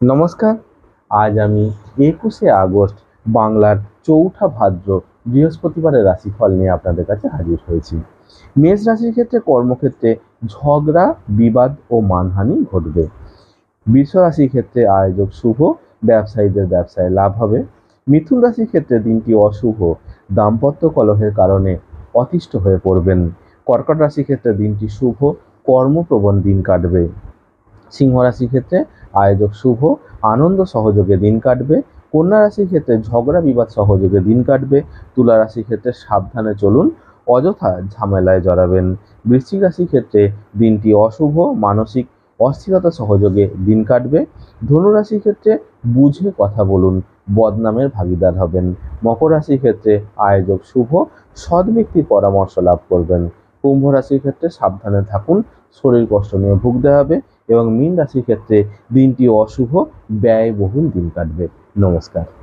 নমস্কার। আজ আমি একুশে আগস্ট, বাংলার চৌঠা ভাদ্র বৃহস্পতিবারের রাশিফল নিয়ে আপনাদের কাছে হাজির হয়েছি। মেষ রাশির ক্ষেত্রে কর্মক্ষেত্রে ঝগড়া, বিবাদ ও মানহানি ঘটবে। বৃষ রাশির ক্ষেত্রে আয়োজক শুভ, ব্যবসায়ীদের ব্যবসায় লাভ হবে। মিথুন রাশির ক্ষেত্রে দিনটি অশুভ, দাম্পত্য কলহের কারণে অতিষ্ঠ হয়ে পড়বেন। কর্কট রাশির ক্ষেত্রে দিনটি শুভ, কর্মপ্রবণ দিন কাটবে। সিংহ রাশির ক্ষেত্রে আয়োজক শুভ, আনন্দ সহযোগে দিন কাটবে, কন্যা রাশির ক্ষেত্রে ঝগড়া বিবাদ সহযোগে দিন কাটবে, তুলা রাশির ক্ষেত্রে সাবধানে চলুন, অযথা ঝামেলায় জড়াবেন। বৃশ্চিক রাশির ক্ষেত্রে দিনটি অশুভ, মানসিক অস্থিরতা সহযোগে দিন কাটবে। ধনু রাশির ক্ষেত্রে বুঝে কথা বলুন, বদনামের ভাগিদার হবেন। মকর রাশির ক্ষেত্রে আয়োজক শুভ, সৎ ব্যক্তির পরামর্শ লাভ করবেন। কুম্ভ রাশির ক্ষেত্রে সাবধানে থাকুন, শরীর কষ্ট নিয়ে ভুগতে হবে এবং মীন রাশির ক্ষেত্রে দিনটি অশুভ ব্যয়বহুল দিন কাটবে। নমস্কার।